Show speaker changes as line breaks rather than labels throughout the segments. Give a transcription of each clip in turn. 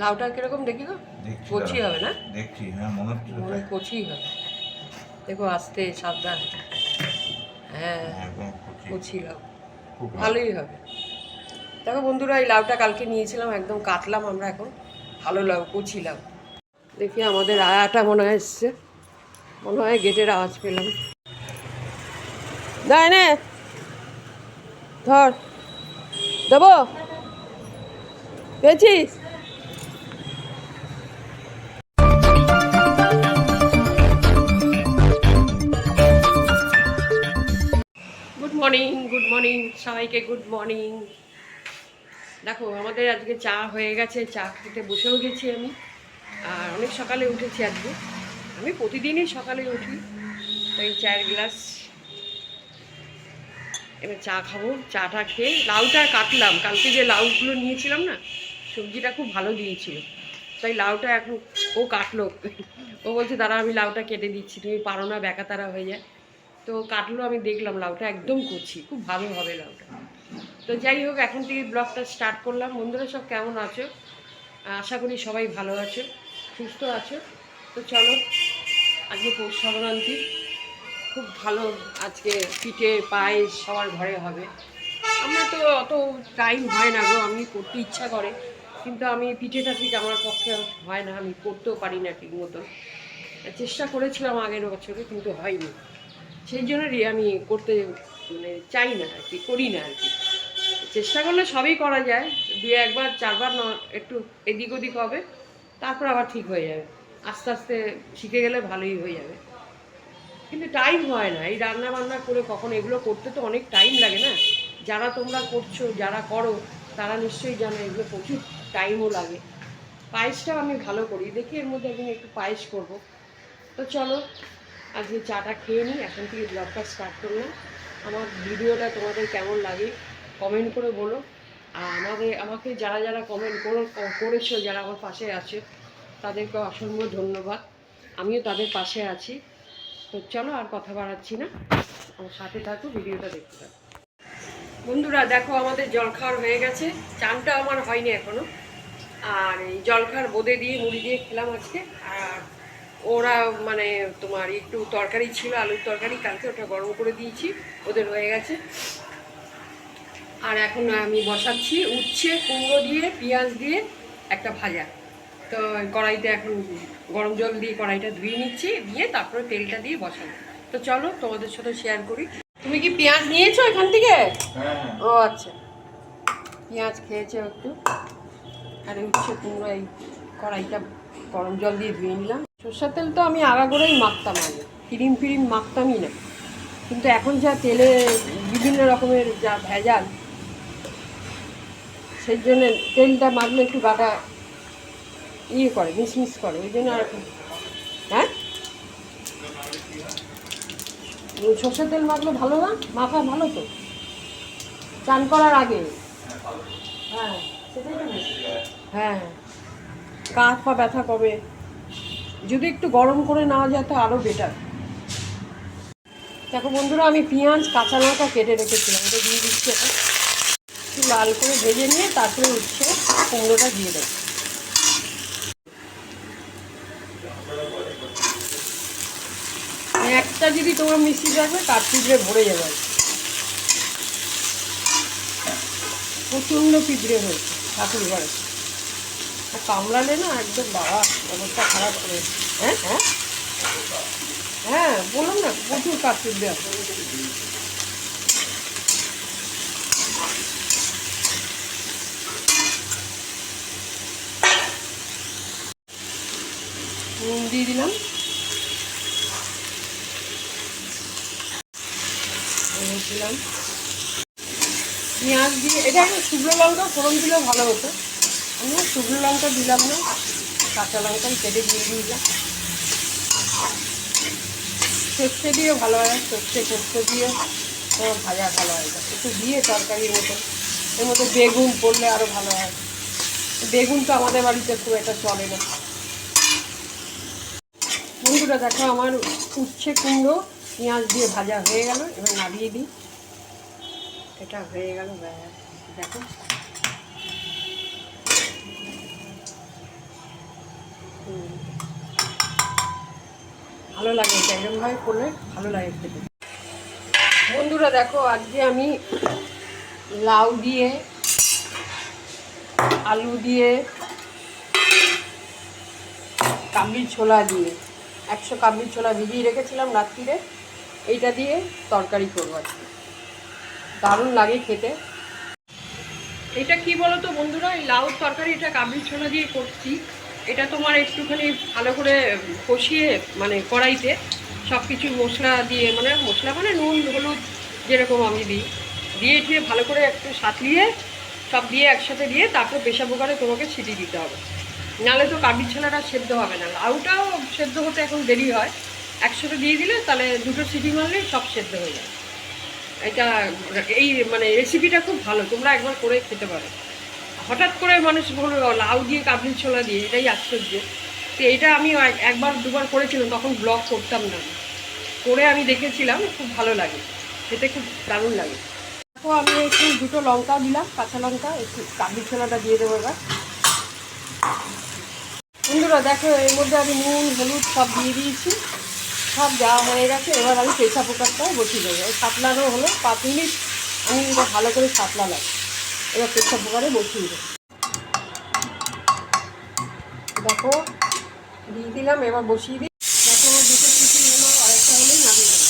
লাউটা কীরকম দেখি গো? কচি হবে না?
দেখছি হ্যাঁ মনে হচ্ছে
কচি হবে। দেখো আস্তে সাবধান। হ্যাঁ।
কচি।
লাউ। ভালোই হবে। দেখো বন্ধুরা এই লাউটা কালকে নিয়েছিলাম একদম কাটলাম আমরা এখন। ভালো লাউ কচি লাউ। দেখি আমাদের আয়াটা মনে হয় এসছে। মনে হয় গেটের আওয়াজ পেলাম। দেয় নে ধর। দেবো। পেয়েছিস? মর্নিং সবাইকে গুড মর্নিং দেখো, আমাদের আজকে চা হয়ে গেছে, চা খেতে বসেও গেছি আমি। আর অনেক সকালে উঠেছি আজকে। আমি প্রতিদিনই সকালে উঠি, তাই চায়ের গ্লাস। এবার চা খাব, চাটা খেয়ে লাউটা কাটলাম। কালকে যে লাউগুলো নিয়েছিলাম না, সবজিটা খুব ভালো দিয়েছিল। তাই লাউটা এখন ও কাটলো। ও বলছে, দাঁড়া, আমি লাউটা কেটে দিচ্ছি। তুমি পারো না ব্যাকা তারা হয়ে যায়। তো কাটলো, আমি দেখলাম লাউটা একদম করছি খুব ভালো হবে লাউটা। তো যাই হোক, এখন থেকে ব্লগটা স্টার্ট করলাম। বন্ধুরা সব কেমন আছো? আশা করি সবাই ভালো আছো, সুস্থ আছো। তো চলো, আজকে পৌষ সংক্রান্তি। খুব ভালো আজকে পিঠে, পায়েস সবার ঘরে হবে। আমার তো অত টাইম হয় না গো, আমি করতে ইচ্ছা করে। কিন্তু আমি পিঠেটা ঠিক আমার পক্ষে হয় না, আমি করতেও পারি না ঠিক মতো চেষ্টা করেছিলাম আগের বছরে, কিন্তু হয়নি। সেই জন্যই আমি করতে মানে চাই না আর কি, করি না আর কি। চেষ্টা করলে সবই করা যায় দু একবার, চারবার ন, একটু এদিক ওদিক হবে, তারপর আবার ঠিক হয়ে যাবে। আস্তে আস্তে শিখে গেলে ভালোই হয়ে যাবে। কিন্তু টাইম হয় না, এই রান্না বান্না করে কখন এগুলো করতে তো অনেক টাইম লাগে না। যারা তোমরা করছ, যারা করো, তারা নিশ্চয়ই জানো এগুলো প্রচুর টাইমও লাগে। পায়েসটাও আমি ভালো করি, দেখি এর মধ্যে একদিন একটু পায়েস করব। তো চলো আজকে চাটা খেয়ে নিই, এখন থেকে ব্লগটা স্টার্ট করলাম। আমার ভিডিওটা তোমাদের কেমন লাগে কমেন্ট করে বলো। আর আমাদের আমাকে যারা যারা কমেন্ট করেছ, যারা আমার পাশে আছে, তাদেরকে অসংখ্য ধন্যবাদ। আমিও তাদের পাশে আছি। তো চলো আর কথা বাড়াচ্ছি না। আমার সাথে থাকো, ভিডিওটা দেখতে থাকো। বন্ধুরা, দেখো আমাদের জলখাওয়ার হয়ে গেছে। চানটা আমার হয়নি এখনও। আর এই জলখার বোঁদে দিয়ে, মুড়ি দিয়ে খেলাম আজকে। আর ওরা মানে তোমার একটু তরকারি ছিল আলুর তরকারি কালকে ওটা গরম করে দিয়েছি ওদের হয়ে গেছে। আর এখন আমি বসাচ্ছি উচ্ছে কুমড়ো দিয়ে পেঁয়াজ দিয়ে একটা ভাজা। তো কড়াইতে এখন গরম জল দিয়ে কড়াইটা ধুয়ে নিচ্ছি দিয়ে তারপরে তেলটা দিয়ে বসাবো। তো চলো তোমাদের সাথে শেয়ার করি। তুমি কি পেঁয়াজ নিয়েছো এখান থেকে?
হ্যাঁ।
ও আচ্ছা। পেঁয়াজ খেয়েছে একটু। আর উচ্ছে কুমড়ো এই কড়াইটা গরম জল দিয়ে ধুয়ে নিলাম। সর্ষের তেল তো আমি আগাগোড়াই মাখতাম আগে। ফিরিম ফিরিম মাখতামই না। কিন্তু এখন যা তেলে বিভিন্ন রকমের যা ভেজাল, সেই জন্য তেলটা মাখলে একটু গাটা ইয়ে করে মিসমিস করে, ওই জন্য আর হ্যাঁ? সর্ষের তেল মাখলে ভালো না? মাখা ভালো তো। চান করার আগে। হ্যাঁ হ্যাঁ গা হাত পা ব্যথা কমে। যদি একটু গরম করে নেওয়া তো আরও বেটার দেখো বন্ধুরা, আমি পেঁয়াজ, কাঁচা লঙ্কা কেটে রেখেছিলাম, এটা দিয়ে দিচ্ছি এখন। একটু লাল করে ভেজে নিয়ে তারপরে উচ্ছে কুমড়োটা দিয়ে দেবো। একটা যদি তোমার মিষ্টি থাকবে তার পিঁপড়ে ভরে যাবে। প্রচণ্ড পিঁপড়ে হয়েছে ঠাকুর ঘরে কামড়ালে না একদম বাবা, অবস্থা খারাপ করে। হ্যাঁ? হ্যাঁ হ্যাঁ বললাম না, প্রচুর পিঁপড়ে আছে নুন দিয়ে দিলাম। দিলাম। পেঁয়াজ দিয়ে, এটা একটা শুকনো লঙ্কা, ফোড়ন দিলেও ভালো হতো। আমি শুকনো লঙ্কা দিলাম না, কাঁচা লঙ্কাই কেটে দিয়ে দিলাম সর্ষে দিয়েও ভালো হয়, সর্ষে সর্ষে দিয়ে তোমার ভাজা ভালো হয় একটু দিয়ে তরকারির মতো, এর মধ্যে বেগুন পড়লে আরও ভালো হয়। বেগুন তো আমাদের বাড়িতে খুব একটা চলে না। বন্ধুরা, দেখো আমার উচ্ছে কুমড়ো পেঁয়াজ দিয়ে ভাজা হয়ে গেল, এবার নাড়িয়ে দিই। এটা হয়ে গেল। দেখো। ভালো লাগে এটা এরকমভাবে করলে ভালো লাগে খেতে। বন্ধুরা দেখো আজকে আমি লাউ দিয়ে আলু দিয়ে কাবলির ছোলা দিয়ে একশো কাবলির ছোলা ভিজিয়ে রেখেছিলাম রাত্রিরে এইটা দিয়ে তরকারি করব আজকে। দারুণ লাগে খেতে। এটা কি বলো তো বন্ধুরা এই লাউ তরকারি এটা কাবলি ছোলা দিয়ে করছি। এটা তোমার একটুখানি ভালো করে কষিয়ে মানে কড়াইতে সব কিছু মশলা দিয়ে মানে মশলা মানে নুন, হলুদ যেরকম আমি দিই, দিয়ে দিয়ে ভালো করে একটু সাতলিয়ে সব দিয়ে একসাথে দিয়ে তারপর প্রেশার কুকারে তোমাকে ছিটি দিতে হবে। নাহলে তো কাবির ছোলাটা সেদ্ধ হবে না। লাউটাও সেদ্ধ হতে এখন দেরি হয়। একসাথে দিয়ে দিলে তাহলে দুটো সিটি মারলে সব সেদ্ধ হয়ে যায়। এটা এই মানে রেসিপিটা খুব ভালো। তোমরা একবার করে খেতে পারো। হঠাৎ করে মানুষ বলবে "ও, লাউ দিয়ে কাবলি ছোলা দিয়ে এটাই আশ্চর্য। তো এটা আমি একবার দুবার করেছিলাম তখন ব্লগ করতাম না। করে আমি দেখেছিলাম খুব ভালো লাগে। খেতে খুব দারুণ লাগে। তো আমি একটু দুটো লঙ্কা দিলাম কাঁচা লঙ্কা একটু কাবলি ছোলাটা দিয়ে দেবো এবার। বন্ধুরা দেখো এর মধ্যে আমি নুন হলুদ সব দিয়ে দিয়েছি। সব দেওয়া হয়ে গেছে এবার আমি প্রেশার কুকারটা বসিয়ে দেবো। এই সাতলানো হলো পাঁচ মিনিট আমি ভালো করে সাতলালাম। এবার প্রেশার কুকারে বসিয়ে দেবো। দেখো, দিয়ে দিলাম, এবার বসিয়ে দিই। দেখো, দুটো সিটি হলো, আরেকটা হলেই নামিয়ে দেবো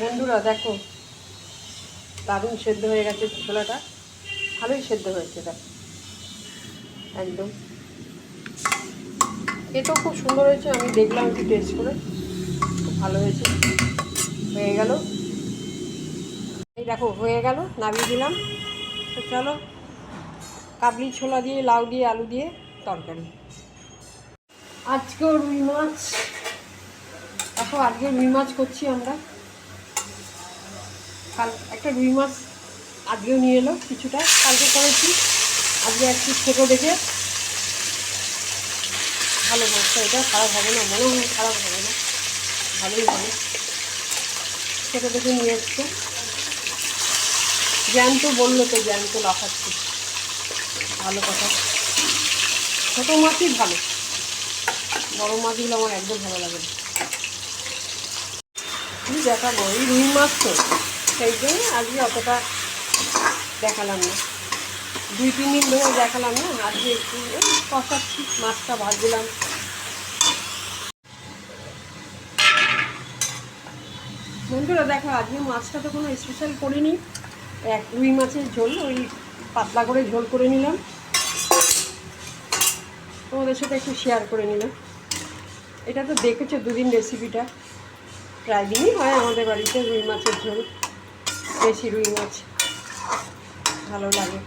বন্ধুরা, দেখো, দারুণ সেদ্ধ হয়ে গেছে ছোলাটা। ভালোই সেদ্ধ হয়েছে, দেখো। একদম। এটাও খুব সুন্দর হয়েছে, আমি দেখলাম একটু টেস্ট করে। খুব ভালো হয়েছে। হয়ে গেল। এই দেখো, হয়ে গেল, নামিয়ে দিলাম। তো চলো, কাবলি ছোলা দিয়ে, লাউ দিয়ে, আলু দিয়ে তরকারি। আজকেও রুই মাছ। দেখো, আজকে রুই মাছ করছি আমরা। কাল একটা রুই মাছ আজকেও নিয়ে এলো কিছুটা, কালকে করেছি। আজকে একটু ছোটো দেখে। ভালো মাছটা এটা, খারাপ হবে না, মনে হয় খারাপ হবে না। ভালোই হবে। ছোটো দেখে নিয়ে এসছে। জ্যান্ত বলল তো জ্যান্ত লাফাচ্ছি। ভালো কথা। ছোটো মাছই ভালো। বড় মাছগুলো আমার একদম ভালো লাগে না। কি দেখাবো এই রুই মাছ তো। সেই জন্য আজকে অতটা দেখালাম না। দুই, তিন দিন ধরে দেখালাম না, আজকে একটু কষাচ্ছি, মাছটা ভাজলাম। বন্ধুরা, দেখো, আজকে মাছটা তো কোনো স্পেশাল করিনি। এক রুই মাছের ঝোল, ওই পাতলা করে ঝোল করে নিলাম। তোমাদের সাথে একটু শেয়ার করে নিলাম। এটা তো দেখেছ দুদিন রেসিপিটা প্রায় দিনই হয় আমাদের বাড়িতে রুই মাছের ঝোল বেশি রুই মাছ। ভালো লাগে।